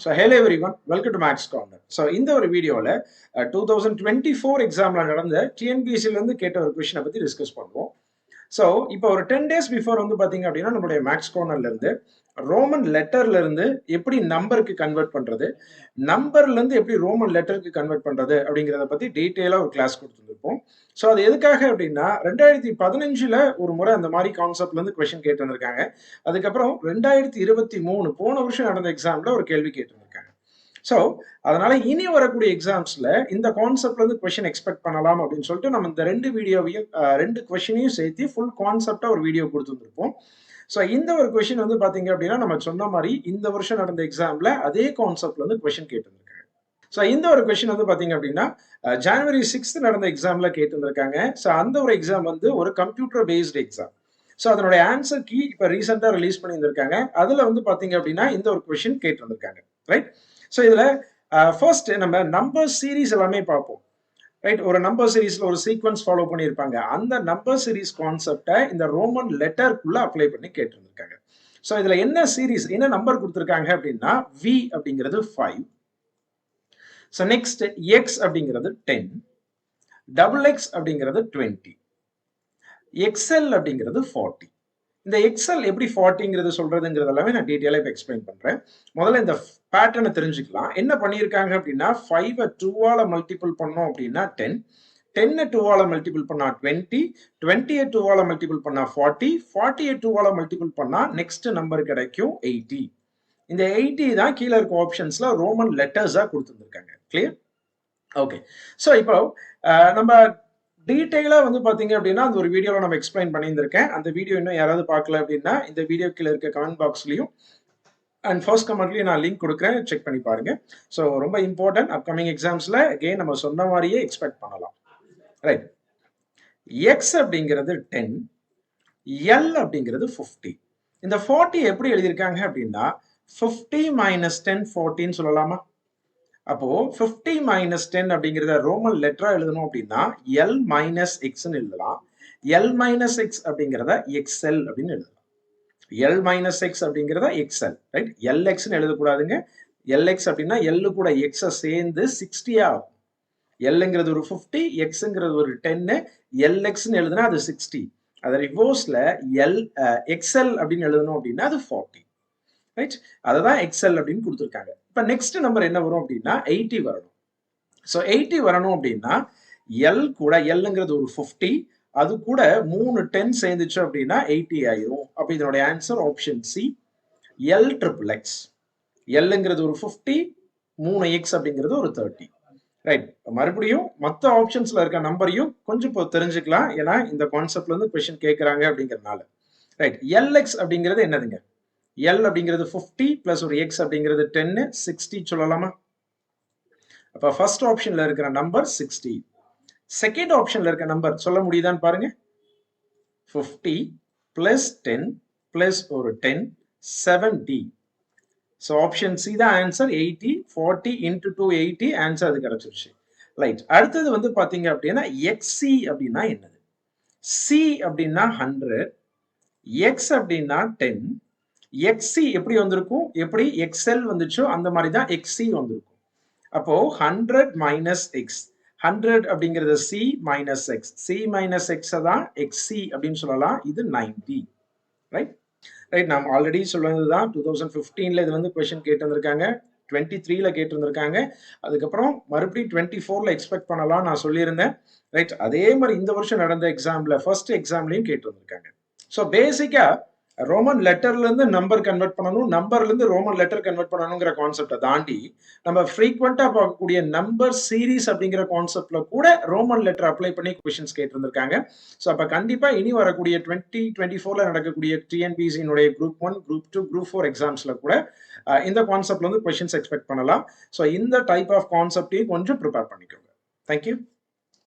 So hello everyone welcome to Max corner so இந்த ஒரு வீடியோவில் டூ தௌசண்ட் டுவெண்ட்டி ஃபோர் எக்ஸாமில் நடந்த டிஎன்பிஎஸ்சிலேருந்து கேட்ட ஒரு கொஷினை பற்றி டிஸ்கஸ் பண்ணுவோம். ஸோ இப்போ ஒரு டென் டேஸ் பிஃபோர் வந்து பார்த்தீங்க அப்படின்னா நம்மளுடைய மேக்ஸ் கார்னர்லேருந்து ரோமன் லெட்டர்ல இருந்து எப்படி நம்பருக்கு கன்வெர்ட் பண்றது நம்பர்ல இருந்து எப்படி ரோமன் லெட்டருக்கு கன்வெர்ட் பண்றது அப்படிங்கிறத பத்தி டீட்டெயிலா ஒரு கிளாஸ் கொடுத்துருப்போம் ஸோ அது எதுக்காக அப்படின்னா ரெண்டாயிரத்தி பதினஞ்சுல ஒரு முறை அந்த மாதிரி கான்செப்ட்ல இருந்து கொஸ்டின் கேட்டு வந்திருக்காங்க. அதுக்கப்புறம் ரெண்டாயிரத்தி இருபத்தி மூணு போன வருஷம் நடந்த எக்ஸாம்ல ஒரு கேள்வி கேட்டு வந்திருக்காங்க. ஸோ அதனால இனி வரக்கூடிய எக்ஸாம்ஸ்ல இந்த கான்செப்ட்ல இருந்து கொஸ்டின் எக்ஸ்பெக்ட் பண்ணலாம் அப்படின்னு சொல்லிட்டு நம்ம இந்த ரெண்டு வீடியோவையும் ரெண்டு கொஷினையும் சேர்த்து ஃபுல் கான்செப்டா ஒரு வீடியோ கொடுத்துருந்துருப்போம். ஸோ இந்த ஒரு கொஷின் வந்து பாத்தீங்க அப்படின்னா நம்ம சொன்ன மாதிரி இந்த வருஷம் நடந்த எக்ஸாம்ல அதே கான்செப்ட்ல இருந்து கொஷின் கேட்டிருந்திருக்காங்க. ஸோ இந்த ஒரு கொஷின் வந்து பாத்தீங்க அப்படின்னா ஜனவரி சிக்ஸ்த் நடந்த எக்ஸாம்ல கேட்டிருந்திருக்காங்க. ஸோ அந்த ஒரு எக்ஸாம் வந்து ஒரு கம்ப்யூட்டர் பேஸ்டு எக்ஸாம் ஸோ அதனுடைய ஆன்சர் கீ இப்போ ரீசெண்டாக ரிலீஸ் பண்ணியிருந்திருக்காங்க. அதில் வந்து பார்த்தீங்க அப்படின்னா இந்த ஒரு கொஷின் கேட்டிருந்திருக்காங்க. ரைட் ஸோ இதில் ஃபர்ஸ்ட் நம்ம நம்பர் சீரீஸ் எல்லாமே பார்ப்போம். ரைட் ஒரு நம்பர் சீரீஸ்ல ஒரு சீக்வன்ஸ் ஃபாலோ பண்ணியிருப்பாங்க. அந்த நம்பர் சீரீஸ் கான்செப்டை இந்த ரோமன் லெட்டருக்குள்ள அப்ளை பண்ணி கேட்டிருந்திருக்காங்க. ஸோ இதுல என்ன சீரீஸ் என்ன நம்பர் கொடுத்துருக்காங்க அப்படின்னா வி அப்படிங்கிறது ஃபைவ் ஸோ நெக்ஸ்ட் எக்ஸ் அப்படிங்கிறது டென் டபுள் எக்ஸ் அப்படிங்கிறது டுவெண்ட்டி எக்ஸ்எல் அப்படிங்கிறது ஃபார்ட்டி இந்த எக்ஸல் எப்படி ஃபார்ட்டிங்கிறது சொல்றதுங்கிறது எல்லாமே நான் டீட்டெயிலாக இப்போ எக்ஸ்பிளைன் பண்ணுறேன் முதல்ல இந்த பேட்டர்னை தெரிஞ்சுக்கலாம். என்ன பண்ணியிருக்காங்க அப்படின்னா ஃபைவை டூவால் மல்டிபிள் பண்ணோம் அப்படின்னா டென் டென்னை டூவால் மல்டிபிள் பண்ணால் டுவெண்ட்டி டுவெண்ட்டியை டூவால் மல்டிபிள் பண்ணால் ஃபார்ட்டி ஃபார்ட்டியை டூவால மல்டிபிள் பண்ணால் நெக்ஸ்ட் நம்பர் கிடைக்கும் எயிட்டி இந்த எயிட்டி தான் கீழே இருக்க ஆப்ஷன்ஸில் ரோமன் லெட்டர்ஸாக கொடுத்துருந்துருக்காங்க. கிளியர் ஓகே ஸோ இப்போ நம்ம டீட்டெயிலாக வந்து பார்த்தீங்க அப்படின்னா அந்த ஒரு வீடியோவில் நம்ம எக்ஸ்பிளைன் பண்ணியிருந்திருக்கேன். அந்த வீடியோ இன்னும் யாராவது பார்க்கல அப்படின்னா இந்த வீடியோ கீழே இருக்க கமெண்ட் பாக்ஸ்லையும் அண்ட் ஃபர்ஸ்ட் கமெண்ட்லையும் நான் லிங்க் கொடுக்குறேன். செக் பண்ணி பாருங்க. ஸோ ரொம்ப இம்பார்ட்டன்ட் அப்கமிங் எக்ஸாம்ஸில் அகெயின் நம்ம சொன்ன மாதிரியே எக்ஸ்பெக்ட் பண்ணலாம். ரைட் எக்ஸ் அப்படிங்கிறது டென் எல் அப்படிங்கிறது ஃபிஃப்டி இந்த ஃபார்ட்டி எப்படி எழுதியிருக்காங்க அப்படின்னா ஃபிஃப்டி மைனஸ் டென் ஃபார்ட்டின்னு சொல்லலாமா? அப்போ ஃபிஃப்டி மைனஸ் டென் அப்படிங்கிறத ரோமன் லெட்டரா எழுதணும் அப்படின்னா எல் மைனஸ் எக்ஸ்ன்னு எழுதலாம். எல் மைனஸ் எக்ஸ் அப்படிங்கிறத எக்ஸ்எல் அப்படின்னு எழுதலாம். எல் மைனஸ் எக்ஸ் அப்படிங்கிறத எக்ஸ்எல் ரைட் எல் எக்ஸ்ன்னு எழுதக்கூடாதுங்க. எல்எக்ஸ் அப்படின்னா எல்லு கூட எக்ஸை சேர்ந்து சிக்ஸ்டியா ஆகும். எல்லுங்கிறது ஒரு ஃபிஃப்டி எக்ஸுங்கிறது ஒரு டென்னு எல்எக்ஸ்ன்னு எழுதுனா அது சிக்ஸ்டி அதை ரிவோர்ஸ்ல எல் எக்ஸ்எல் அப்படின்னு எழுதணும் அப்படின்னா அது ஃபார்ட்டி ரைட் அதை தான் எக்ஸ்எல் அப்படின்னு கொடுத்துருக்காங்க. இப்போ நெக்ஸ்ட் நம்பர் என்ன வரும் அப்படின்னா எயிட்டி வரணும். ஸோ எயிட்டி வரணும் அப்படின்னா எல் கூட எல்லுங்கிறது ஒரு ஃபிஃப்டி அது கூட மூணு டென் சேர்ந்துச்சு அப்படின்னா எயிட்டி ஆயிரும். அப்போ இதனுடைய answer option C L triple X எல்லுங்கிறது ஒரு ஃபிஃப்டி மூணு எக்ஸ் அப்படிங்கிறது ஒரு தேர்ட்டி ரைட் மறுபடியும் மற்ற ஆப்ஷன்ஸ்ல இருக்க நம்பரையும் கொஞ்சம் இப்போ தெரிஞ்சுக்கலாம். ஏன்னா இந்த கான்செப்ட்ல இருந்து கொஸ்டின் கேட்குறாங்க அப்படிங்கிறதுனால. ரைட் எல்எக்ஸ் அப்படிங்கிறது என்னதுங்க? எல் அப்படிங்கிறது ஃபிஃப்டி பிளஸ் ஒரு எக்ஸ் அப்படிங்கிறது டென்னு சிக்ஸ்டி சொல்லலாமா? அப்போ ஃபர்ஸ்ட் ஆப்ஷன்ல இருக்கிற நம்பர் சிக்ஸ்டி செகண்ட் ஆப்ஷன்ல இருக்க நம்பர் சொல்ல முடியுதான்னு பாருங்க. ஃபிஃப்டி பிளஸ் டென் பிளஸ் ஒரு ten seventy so option C தான் answer eighty forty into two eighty answer அது கிடைச்சிருச்சு ரைட் அடுத்தது வந்து பார்த்தீங்க அப்படின்னா எக்ஸி அப்படின்னா என்னது? சி அப்படின்னா ஹண்ட்ரட் எக்ஸ் அப்படின்னா டென் எக்ஸி எப்படி வந்திருக்கும்? எப்படி எக்ஸ்எல் வந்துச்சோ அந்த மாதிரி தான் எக்ஸி வந்திருக்கும். அப்போ ஹண்ட்ரட் மைனஸ் எக்ஸ் ஹண்ட்ரட் அப்படிங்கிறது C minus X C minus X தான் எக்ஸி அப்படின்னு சொல்லலாம். இது நைன்டி ரைட் ரைட் நாம் ஆல்ரெடி சொன்னது தான் டூ தௌசண்ட் ஃபிஃப்டீனில் இது வந்து கொஷின் கேட்டு வந்திருக்காங்க டுவெண்ட்டி த்ரீல கேட்டிருந்திருக்காங்க. அதுக்கப்புறம் மறுபடியும் டுவெண்ட்டி ஃபோர்ல எக்ஸ்பெக்ட் பண்ணலாம் நான் சொல்லியிருந்தேன். ரைட் அதே மாதிரி இந்த வருஷம் நடந்த எக்ஸாம்ல ஃபர்ஸ்ட் எக்ஸாம்லையும் கேட்டு வந்திருக்காங்க ஸோ பேசிக்கா ரோமன் லெட்டர்ல இருந்து நம்பர் கன்வெர்ட் பண்ணணும். நம்பர்ல இருந்து ரோமன் லெட்டர் கன்வெர்ட் பண்ணணுங்கிற கான்செப்டை தாண்டி நம்ம ஃப்ரீக்வெண்டா பார்க்கக்கூடிய நம்பர் சீரீஸ் அப்படிங்கிற கான்செப்ட்ல கூட ரோமன் லெட்டர் அப்ளை பண்ணி கொஷின்ஸ் கேட்டிருந்திருக்காங்க. ஸோ அப்ப கண்டிப்பா இனி வரக்கூடிய டுவெண்ட்டி டுவெண்ட்டி ஃபோர்ல நடக்கக்கூடிய டிஎன்பிசியினுடைய group one group two group four எக்ஸாம்ஸ்ல கூட இந்த கான்செப்ட்லேருந்து கொஷின்ஸ் எக்ஸ்பெக்ட் பண்ணலாம். ஸோ இந்த டைப் ஆஃப் கான்செப்டையும் கொஞ்சம் ப்ரிப்பேர் பண்ணிக்கோங்க. தேங்க்யூ